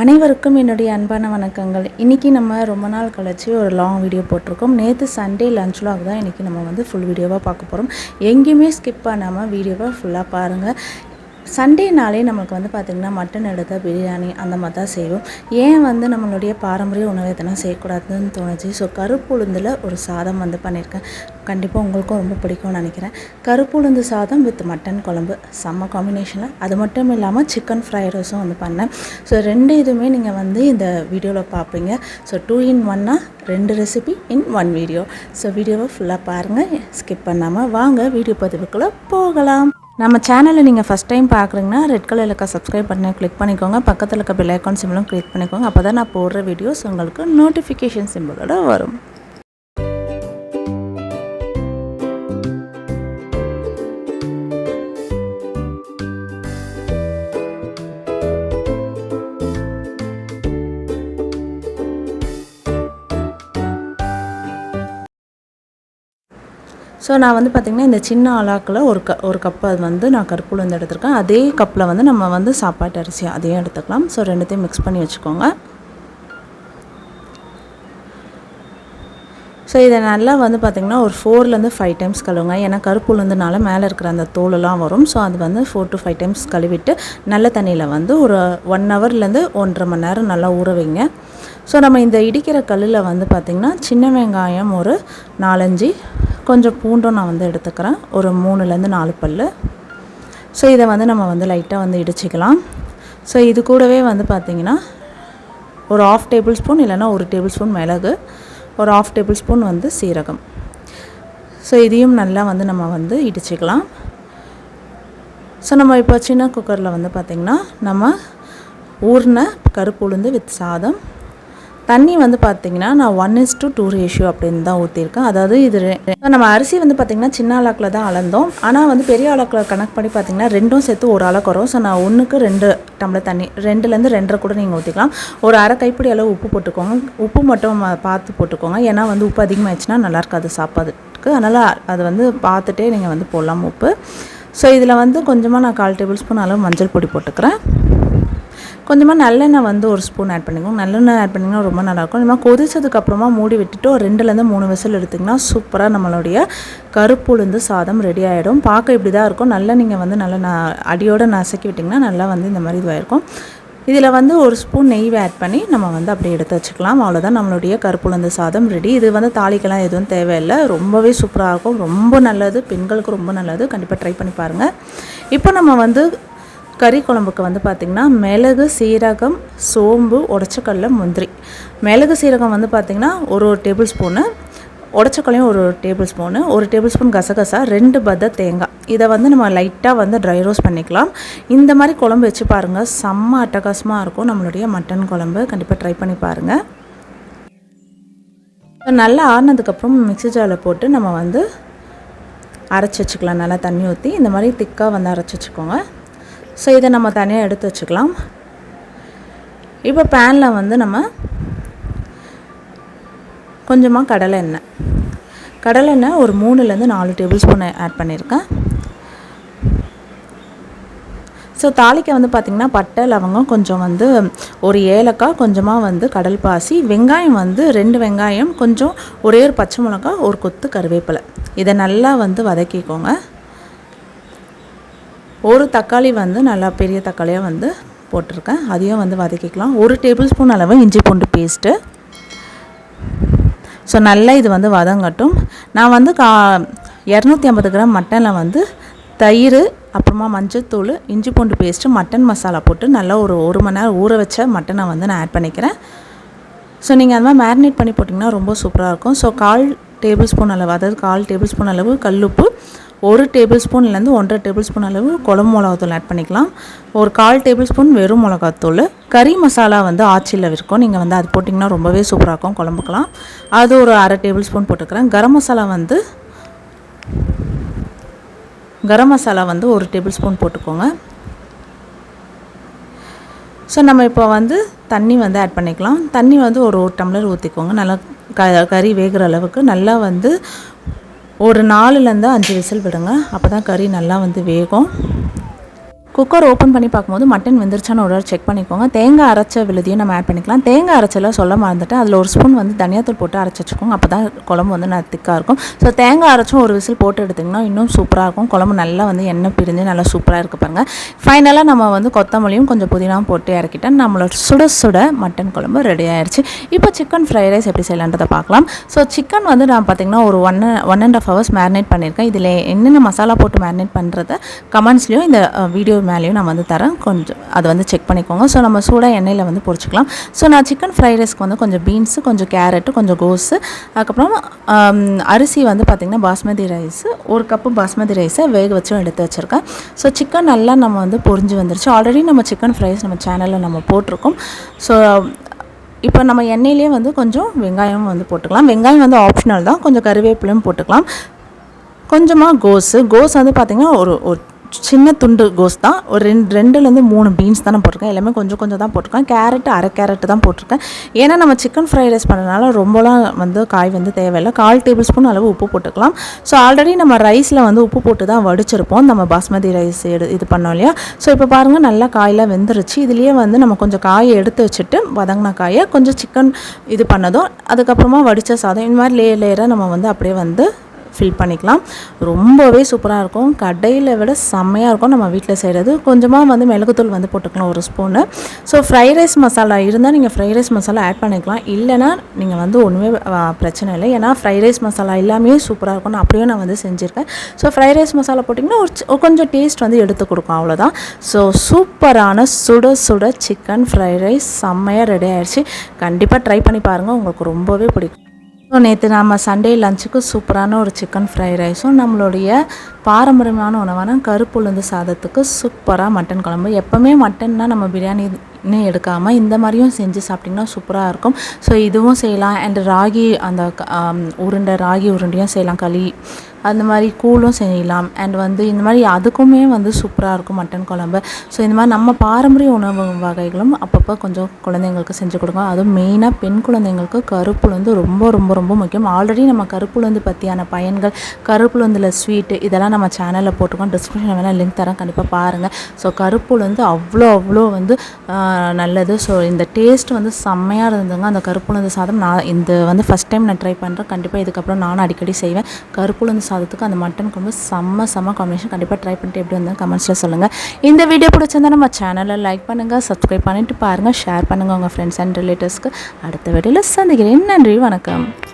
அனைவருக்கும் என்னுடைய அன்பான வணக்கங்கள். இன்றைக்கி நம்ம ரொம்ப நாள் கழிச்சு ஒரு லாங் வீடியோ போட்டிருக்கோம். நேற்று சண்டே லஞ்ச் லாக் தான் இன்றைக்கி நம்ம வந்து ஃபுல் வீடியோவாக பார்க்க போகிறோம் எங்கேயுமே ஸ்கிப் பண்ணாமல் வீடியோவை ஃபுல்லாக பாருங்கள் சண்டேனாலே நம்மளுக்கு வந்து பார்த்திங்கன்னா மட்டன் எடுத்த பிரியாணி அந்த மாதிரி தான் செய்வோம். ஏன் வந்து நம்மளுடைய பாரம்பரிய உணவு எதனா செய்யக்கூடாதுன்னு தோணுச்சு? ஸோ கருப்பு உளுந்தில் ஒரு சாதம் வந்து பண்ணியிருக்கேன். கண்டிப்பாக உங்களுக்கும் ரொம்ப பிடிக்கும்னு நினைக்கிறேன். கருப்பு உளுந்து சாதம் வித் மட்டன் குழம்பு. செம்ம காம்பினேஷனில் அது மட்டும் இல்லாமல் சிக்கன் ஃப்ரைட் ரைஸும் வந்து பண்ணேன். ஸோ ரெண்டு இதுவுமே நீங்கள் வந்து இந்த வீடியோவில் பார்ப்பீங்க ஸோ டூ இன் ஒன்னாக ரெண்டு recipe in one video so வீடியோவை ஃபுல்லாக பாருங்கள் ஸ்கிப் பண்ணாமல் வாங்க. வீடியோ பதிவுக்குள்ளே போகலாம். நம்ம சேனலை நீங்கள் ஃபஸ்ட் டைம் பார்க்குறீங்கன்னா ரெட் கலரில் இருக்க சப்ஸ்கிரைப் பண்ணி கிளிக் பண்ணிக்கோங்க. பக்கத்தில் இருக்க பெல் ஐக்கான் சிம்பிளும் கிளிக் பண்ணிக்கோங்க. அப்போ தான் நான் போடுற வீடியோஸ் உங்களுக்கு நோட்டிஃபிகேஷன் சிம்பிளோட வரும். ஸோ நான் வந்து பார்த்திங்கன்னா இந்த சின்ன அலாக்கில் ஒரு க ஒரு கப் அது வந்து நான் கருப்புளுந்து எடுத்திருக்கேன். அதே கப்பில் வந்து நம்ம வந்து சாப்பாட்டு அரிசி அதையும் எடுத்துக்கலாம். ஸோ ரெண்டுத்தையும் மிக்ஸ் பண்ணி வச்சுக்கோங்க. ஸோ இதை நல்லா வந்து பார்த்திங்கன்னா ஒரு ஃபோர்லேருந்து ஃபைவ் டைம்ஸ் கழுவுங்க. ஏன்னா கருப்பு உளுந்துனால மேலே இருக்கிற அந்த தோலெல்லாம் வரும். ஸோ அது வந்து ஃபோர் டு ஃபைவ் டைம்ஸ் கழுவிட்டு நல்ல தண்ணியில் வந்து ஒரு ஒன் ஹவர்லேருந்து ஒன்றரை மணி நேரம் நல்லா ஊற வைங்க. ஸோ நம்ம இந்த இடிக்கிற கல்லில் வந்து பார்த்திங்கன்னா சின்ன வெங்காயம் ஒரு நாலஞ்சு கொஞ்சம் பூண்டும் நான் வந்து எடுத்துக்கிறேன். ஒரு மூணுலேருந்து நாலு பல் ஸோ இதை வந்து நம்ம வந்து லைட்டாக வந்து இடிச்சிக்கலாம். ஸோ இது கூடவே வந்து பார்த்திங்கன்னா ஒரு ஆஃப் டேபிள் ஸ்பூன் இல்லைன்னா ஒரு டேபிள் ஸ்பூன் மிளகு ஒரு ஆஃப் டேபிள் ஸ்பூன் வந்து சீரகம். ஸோ இதையும் நல்லா வந்து நம்ம வந்து இடிச்சிக்கலாம். ஸோ நம்ம இப்போ சின்ன குக்கரில் வந்து பார்த்திங்கன்னா நம்ம ஊர்ன கருப்பு உளுந்து வித் சாதம் தண்ணி வந்து பார்த்திங்கன்னா நான் one is to two ratio அப்படின்னு தான் ஊற்றிருக்கேன் அதாவது இது நம்ம அரிசி வந்து பார்த்திங்கன்னா சின்ன அளக்கில் தான் அளந்தோம். ஆனால் வந்து பெரிய அளக்கில் கணக்கு பண்ணி பார்த்திங்கன்னா ரெண்டும் சேர்த்து ஒரு அளக்கு வரும். ஸோ நான் ஒன்றுக்கு ரெண்டு டம்ளர் தண்ணி ரெண்டுலேருந்து ரெண்டரை கூட நீங்கள் ஊற்றிக்கலாம் ஒரு அரை கைப்பிடி அளவு உப்பு போட்டுக்கோங்க. உப்பு மட்டும் பார்த்து போட்டுக்கோங்க. ஏன்னா வந்து உப்பு அதிகமாகிடுச்சுன்னா நல்லா இருக்காது சாப்பாடுக்கு அதனால் அது வந்து பார்த்துட்டே நீங்கள் வந்து போடலாம் உப்பு. ஸோ இதில் வந்து கொஞ்சமாக நான் கால் டேபிள் ஸ்பூன் அளவு மஞ்சள் பொடி போட்டுக்கிறேன். கொஞ்சமாக நல்லெண்ணெய் வந்து ஒரு ஸ்பூன் ஆட் பண்ணிக்கோங்க நல்லெண்ணெய் ஆட் பண்ணிங்கன்னா ரொம்ப நல்லாயிருக்கும் நம்ம கொதிச்சதுக்கப்புறமா மூடி விட்டுட்டு ஒரு ரெண்டுலேருந்து மூணு விசில் எடுத்திங்கன்னா சூப்பராக நம்மளுடைய கருப்பு உளுந்து சாதம் ரெடி ஆகிடும் பார்க்க இப்படி தான் இருக்கும். நல்லா நீங்கள் வந்து நல்லா ந அடியோடு நசுக்கி விட்டிங்கன்னா நல்லா வந்து இந்த மாதிரி இதுவாயிருக்கும் இதில் வந்து ஒரு ஸ்பூன் நெய் ஆட் பண்ணி நம்ம வந்து அப்படியே எடுத்து வச்சுக்கலாம். அவ்வளோதான் நம்மளுடைய கருப்பு உளுந்து சாதம் ரெடி இது வந்து தாளிக்கெல்லாம் எதுவும் தேவையில்லை. ரொம்பவே சூப்பராக இருக்கும். ரொம்ப நல்லது. பெண்களுக்கு ரொம்ப நல்லது. கண்டிப்பாக ட்ரை பண்ணி பாருங்கள் இப்போ நம்ம வந்து கறி குழம்புக்கு வந்து பார்த்திங்கன்னா மிளகு சீரகம் சோம்பு உடச்சக்கல்ல முந்திரி. மிளகு சீரகம் வந்து பார்த்திங்கன்னா ஒரு ஒரு டேபிள் ஸ்பூனு உடச்சக்கல்லையும் ஒரு டேபிள் ஸ்பூனு ஒரு டேபிள் ஸ்பூன் கசகசா ரெண்டு பத்த தேங்காய். இதை வந்து நம்ம லைட்டாக வந்து ட்ரை ரோஸ் பண்ணிக்கலாம். இந்த மாதிரி குழம்பு வச்சு பாருங்கள் செம்ம அட்டகாசமாக இருக்கும் நம்மளுடைய மட்டன் குழம்பு. கண்டிப்பாக ட்ரை பண்ணி பாருங்கள் நல்லா ஆறுனதுக்கப்புறம் மிக்ஸி ஜாரில் போட்டு நம்ம வந்து அரைச்சி வச்சுக்கலாம். நல்லா தண்ணி ஊற்றி இந்த மாதிரி திக்காக வந்து அரைச்சி வச்சுக்கோங்க. ஸோ இதை நம்ம தனியாக எடுத்து வச்சுக்கலாம். இப்போ பேனில் வந்து நம்ம கொஞ்சமாக கடலை எண்ணெய். கடலை எண்ணெய் ஒரு மூணுலேருந்து நாலு டேபிள் ஸ்பூன் ஆட் பண்ணியிருக்கேன். ஸோ தாளிக்க வந்து பார்த்திங்கன்னா பட்டை லவங்கம் கொஞ்சம் வந்து ஒரு ஏலக்காய் கொஞ்சமாக வந்து கடல் பாசி வெங்காயம் வந்து ரெண்டு வெங்காயம் கொஞ்சம் ஒரே ஒரு பச்சை மிளகா ஒரு கொத்து கருவேப்பிலை. இதை நல்லா வந்து வதக்கிக்கோங்க. ஒரு தக்காளி வந்து நல்லா பெரிய தக்காளியாக வந்து போட்டிருக்கேன். அதையும் வந்து வதக்கிக்கலாம். ஒரு டேபிள் ஸ்பூன் அளவு இஞ்சி பூண்டு பேஸ்ட்டு. ஸோ நல்லா இது வந்து வதங்கட்டும். நான் வந்து கா இரநூத்தி ஐம்பது கிராம் மட்டனில் வந்து தயிர் அப்புறமா மஞ்சத்தூள் இஞ்சி பூண்டு பேஸ்ட்டு மட்டன் மசாலா போட்டு நல்லா ஒரு ஒரு மணி நேரம் ஊற வச்ச மட்டனை வந்து நான் ஆட் பண்ணிக்கிறேன். ஸோ நீங்கள் அந்த மாதிரி மேரினேட் பண்ணி போட்டிங்கன்னா ரொம்ப சூப்பராக இருக்கும். ஸோ கால் டேபிள் ஸ்பூன் அளவு அதாவது கால் டேபிள் ஸ்பூன் அளவு கல்லுப்பு ஒரு டேபிள் ஸ்பூன்லேருந்து ஒன்றரை டேபிள் ஸ்பூன் அளவு குழம்பு மிளகாத்தூள் ஆட் பண்ணிக்கலாம். ஒரு கால் டேபிள் ஸ்பூன் வெறும் மிளகாத்தூள். கறி மசாலா வந்து ஆச்சியில் இருக்கும் நீங்கள் வந்து அது போட்டிங்கன்னா ரொம்பவே சூப்பராக இருக்கும் குழம்புக்கலாம் அது ஒரு அரை டேபிள் ஸ்பூன் போட்டுக்கிறேன். கரம் மசாலா வந்து கரம் மசாலா வந்து ஒரு டேபிள் ஸ்பூன் போட்டுக்கோங்க. ஸோ நம்ம இப்போ வந்து தண்ணி வந்து ஆட் பண்ணிக்கலாம். தண்ணி வந்து ஒரு ஒரு டம்ளர் ஊற்றிக்கோங்க நல்லா க கறி வேகிற அளவுக்கு நல்லா வந்து ஒரு நாலுலேருந்து அஞ்சு விசில் விடுங்க. அப்போ தான் கறி நல்லா வந்து வேகும். குக்கர் ஓப்பன் பண்ணி பார்க்கும்போது மட்டன் வெந்துருச்சான்னு ஒரு செக் பண்ணிக்கோங்க. தேங்காய் அரைச்ச விழுதியும் நம்ம ஆட் பண்ணிக்கலாம். தேங்காய் அரைச்சல சொல்ல மறந்துட்டு அதில் ஒரு ஸ்பூன் வந்து தனியாத்தூள் போட்டு அரைச்சி வச்சுக்கோங்க. அப்போ தான் குழம்பு வந்து நான் திக்காக இருக்கும். ஸோ தேங்காய் அரைச்சும் ஒரு விசில் போட்டு எடுத்திங்கன்னா இன்னும் சூப்பராக இருக்கும். குழம்பு நல்லா வந்து எண்ணெய் பிரிஞ்சு நல்லா சூப்பராக இருக்கு பாருங்கள் ஃபைனலாக நம்ம வந்து கொத்தமல்லியும் கொஞ்சம் புதினாவும் போட்டு இறக்கிட்டேன். நம்மளோட சுட சுட மட்டன் குழம்பு ரெடி ஆயிடுச்சு இப்போ சிக்கன் ஃப்ரைட் ரைஸ் எப்படி செய்யலான்றதை பார்க்கலாம். ஸோ சிக்கன் வந்து நான் பார்த்திங்கன்னா ஒரு one one and half hours marinate பண்ணியிருக்கேன். இதில் என்னென்ன மசாலா போட்டு மேரினேட் பண்ணுறத கமெண்ட்ஸ்லேயும் இந்த வீடியோ மேலேயும் நான் வந்து தரேன். கொஞ்சம் அதை வந்து செக் பண்ணிக்கோங்க. ஸோ நம்ம சூடாக எண்ணெயில் வந்து பொரிச்சிக்கலாம். ஸோ நான் சிக்கன் ஃப்ரைட் ரைஸ்க்கு வந்து கொஞ்சம் பீன்ஸு கொஞ்சம் கேரட்டு கொஞ்சம் கோஸு அதுக்கப்புறம் அரிசி வந்து பார்த்திங்கன்னா பாஸ்மதி ரைஸு ஒரு கப்பு பாஸ்மதி ரைஸை வேக வச்சும் எடுத்து வச்சுருக்கேன். ஸோ சிக்கன் நல்லா நம்ம வந்து பொரிஞ்சு வந்துருச்சு. ஆல்ரெடி நம்ம சிக்கன் ஃப்ரைஸ் நம்ம சேனலில் நம்ம போட்டிருக்கோம். ஸோ இப்போ நம்ம எண்ணெயிலே வந்து கொஞ்சம் வெங்காயம் வந்து போட்டுக்கலாம். வெங்காயம் வந்து ஆப்ஷனல் தான். கொஞ்சம் கருவேப்பிலையும் போட்டுக்கலாம். கொஞ்சமாக கோஸு கோஸ் வந்து பார்த்திங்கன்னா ஒரு ஒரு சின்ன துண்டு கோஸ் தான். ஒரு ரெண்டு ரெண்டுலேருந்து மூணு பீன்ஸ் தானே போட்டிருக்கேன். எல்லாமே கொஞ்சம் கொஞ்சம் தான் போட்டிருக்கேன். கேரட் அரை கேரட் தான் போட்டிருக்கேன். ஏன்னா நம்ம சிக்கன் ஃப்ரைட் ரைஸ் பண்ணுறதுனால ரொம்பலாம் வந்து காய் வந்து தேவையில்லை. கால் டேபிள் ஸ்பூன் அளவு உப்பு போட்டுக்கலாம். ஸோ ஆல்ரெடி நம்ம ரைஸில் வந்து உப்பு போட்டு தான் வடிச்சிருப்போம். நம்ம பாஸ்மதி ரைஸ் எடு இது பண்ணோம் இல்லையா? ஸோ இப்போ பாருங்கள் நல்லா காயெலாம் வெந்துருச்சு. இதுலேயே வந்து நம்ம கொஞ்சம் காயை எடுத்து வச்சுட்டு வதங்கின காயை கொஞ்சம் சிக்கன் இது பண்ணதும். அதுக்கப்புறமா வடித்த சாதம். இந்த மாதிரி லேயர் லேயராக நம்ம வந்து அப்படியே வந்து ஃபில் பண்ணிக்கலாம். ரொம்பவே சூப்பராக இருக்கும். கடையில் விட செம்மையாக இருக்கும். நம்ம வீட்டில் செய்கிறது கொஞ்சமாக வந்து மிளகுத்தூள் வந்து போட்டுக்கலாம் ஒரு spoon so fried rice masala இருந்தால் நீங்கள் ஃப்ரைட் ரைஸ் மசாலா ஆட் பண்ணிக்கலாம். இல்லைனா நீங்கள் வந்து ஒன்றுமே பிரச்சனை இல்லை. ஏன்னா ஃப்ரைட் ரைஸ் மசாலா எல்லாமே சூப்பராக இருக்கும். நான் அப்படியே நான் வந்து செஞ்சுருக்கேன். ஸோ ஃப்ரைட் ரைஸ் மசாலா போட்டிங்கன்னா ஒரு ஒரு கொஞ்சம் டேஸ்ட் வந்து எடுத்து கொடுக்கும். அவ்வளோதான் ஸோ சூப்பரான சுட சுட சிக்கன் ஃப்ரைட் ரைஸ் செம்மையாக ரெடி ஆயிடுச்சு கண்டிப்பாக ட்ரை பண்ணி பாருங்கள் உங்களுக்கு ரொம்பவே பிடிக்கும். ஸோ நேற்று நம்ம சண்டே லஞ்சுக்கு சூப்பரான ஒரு சிக்கன் ஃப்ரை ரைஸும் நம்மளுடைய பாரம்பரியமான உணவான கருப்புளுந்து சாதத்துக்கு சூப்பராக மட்டன் குழம்பு. எப்போவுமே மட்டன்னா நம்ம பிரியாணி பிரியாணின்னு எடுக்காமல் இந்த மாதிரியும் செஞ்சு சாப்பிட்டிங்கன்னா சூப்பராக இருக்கும். ஸோ இதுவும் செய்யலாம். அண்ட் ராகி அந்த உருண்டை ராகி உருண்டையும் செய்யலாம். களி அந்த மாதிரி கூழும் செய்யலாம். அண்ட் வந்து இந்த மாதிரி அதுக்குமே வந்து சூப்பராக இருக்கும் மட்டன் குழம்பு. ஸோ இந்த மாதிரி நம்ம பாரம்பரிய உணவு வகைகளும் அப்பப்போ கொஞ்சம் குழந்தைங்களுக்கு செஞ்சு கொடுங்க அதுவும் மெயினாக பெண் குழந்தைங்களுக்கு கருப்புளுந்து ரொம்ப ரொம்ப ரொம்ப முக்கியம். ஆல்ரெடி நம்ம கருப்புளுந்து பற்றியான பயன்கள் கருப்புளுந்தில் ஸ்வீட்டு இதெல்லாம் நம்ம சேனலில் போட்டிருக்கோம். டிஸ்கிரிப்ஷனில் வேணால் லிங்க் தரேன். கண்டிப்பாக பாருங்கள் ஸோ கருப்புளுந்து அவ்வளோ அவ்வளோ வந்து நல்லது. ஸோ இந்த டேஸ்ட் வந்து செம்மையாக இருந்ததுங்க. அந்த கருப்புளுந்து சாதம் நான் இந்த வந்து ஃபஸ்ட் டைம் நான் ட்ரை பண்ணுறேன் கண்டிப்பாக இதுக்கப்புறம் நானும் அடிக்கடி செய்வேன். கருப்புளுந்து சாதத்துக்கு அந்த மட்டன் குழம்பு செம்ம செம்ம காம்பினேஷன் கண்டிப்பாக ட்ரை பண்ணிட்டு எப்படி வந்தால் கமெண்ட்ஸில் சொல்லுங்கள் இந்த வீடியோ பிடிச்சிருந்தா நம்ம சேனலை லைக் பண்ணுங்கள் சப்ஸ்கிரைப் பண்ணிவிட்டு பாருங்கள் ஷேர் பண்ணுங்கள் உங்கள் ஃப்ரெண்ட்ஸ் அண்ட் ரிலேட்டிவ்ஸ்க்கு அடுத்த வீடியோவில் சந்திக்கிறேன். நன்றி. வணக்கம்.